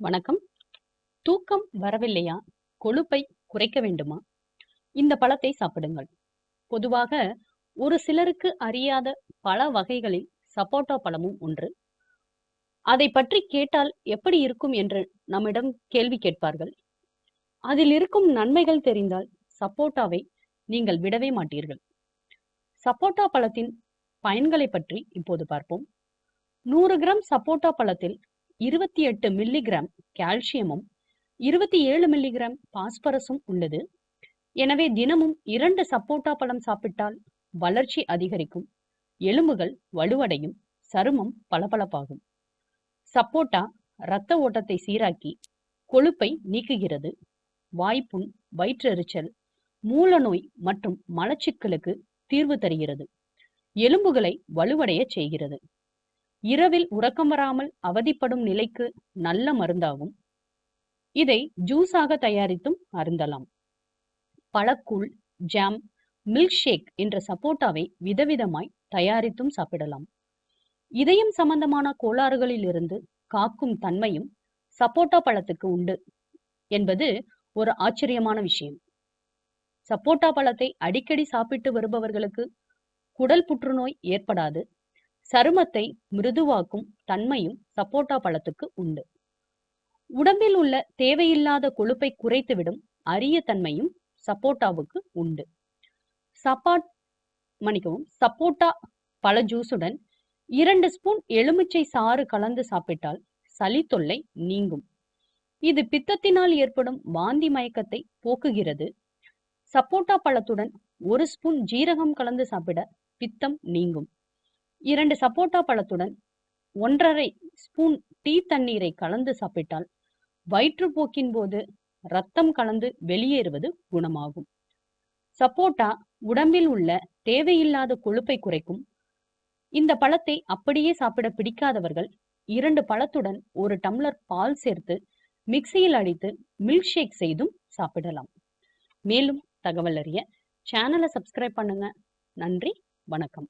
வணக்கம். தூக்கம் வரவில்லையா? கொழுப்பை குறைக்க வேண்டுமா? இந்த பழத்தை சாப்பிடுங்கள். பொதுவாக ஒரு சிலருக்கு அறியாத பல வகைகளில் சப்போட்டா பழமும் ஒன்று. அதை பற்றி கேட்டால் எப்படி இருக்கும் என்று நம்மிடம் கேள்வி கேட்பார்கள். அதில் இருக்கும் நன்மைகள் தெரிந்தால் சப்போட்டாவை நீங்கள் விடவே மாட்டீர்கள். சப்போட்டா பழத்தின் பயன்களை பற்றி இப்போது பார்ப்போம். நூறு கிராம் சப்போட்டா பழத்தில் இருபத்தி எட்டு மில்லிகிராம் கால்சியமும், இருபத்தி ஏழு மில்லிகிராம் பாஸ்பரஸும் உள்ளது. எனவே தினமும் இரண்டு சப்போட்டா பழம் சாப்பிட்டால் வளர்ச்சி அதிகரிக்கும், எலும்புகள் வலுவடையும், சருமம் பளபளப்பாகும். சப்போட்டா இரத்த ஓட்டத்தை சீராக்கி, கொழுப்பை நீக்குகிறது. வாய்ப்புண், வயிற்றெரிச்சல், மூலநோய் மற்றும் மலச்சிக்கலுக்கு தீர்வு தருகிறது. எலும்புகளை வலுவடையச் செய்கிறது. இரவில் உறக்கம் வராமல் அவதிப்படும் நிலைக்கு நல்ல மருந்தாகும். இதை ஜூஸாக தயாரித்தும் அருந்தலாம். பழக்கூழ், ஜாம், மில்க் ஷேக் என்ற சப்போட்டாவை விதவிதமாய் தயாரித்தும் சாப்பிடலாம். இதயம் சம்பந்தமான கோளாறுகளில் இருந்து காக்கும் தன்மையும் சப்போட்டா பழத்துக்கு உண்டு என்பது ஒரு ஆச்சரியமான விஷயம். சப்போட்டா பழத்தை அடிக்கடி சாப்பிட்டு வருபவர்களுக்கு குடல் புற்றுநோய் ஏற்படாது. சருமத்தை மிருதுவாக்கும் தன்மையும் சப்போட்டா பழத்துக்கு உண்டு. உடம்பில் உள்ள தேவையில்லாத கொழுப்பை குறைத்துவிடும் அரிய தன்மையும் சப்போட்டாவுக்கு உண்டு. சப்பாட் மன்னிக்கவும் சப்போட்டா பழ ஜூஸுடன் இரண்டு ஸ்பூன் எலுமிச்சை சாறு கலந்து சாப்பிட்டால் சளி தொல்லை நீங்கும். இது பித்தத்தினால் ஏற்படும் வாந்தி மயக்கத்தை போக்குகிறது. சப்போட்டா பழத்துடன் ஒரு ஸ்பூன் ஜீரகம் கலந்து சாப்பிட பித்தம் நீங்கும். இரண்டு சப்போட்டா பழத்துடன் 1 1/2 ஸ்பூன் டீ தண்ணீரை கலந்து சாப்பிட்டால் வயிற்றுப்போக்கின் போது ரத்தம் கலந்து வெளியேறுவது குணமாகும். சப்போட்டா உடம்பில் உள்ள தேவையில்லாத கொழுப்பை குறைக்கும். இந்த பழத்தை அப்படியே சாப்பிட பிடிக்காதவர்கள் இரண்டு பழத்துடன் ஒரு டம்ளர் பால் சேர்த்து மிக்ஸியில் அடித்து மில்க் ஷேக் செய்தும் சாப்பிடலாம். மேலும் தகவல் அறிய சேனலை சப்ஸ்கிரைப் பண்ணுங்க. நன்றி, வணக்கம்.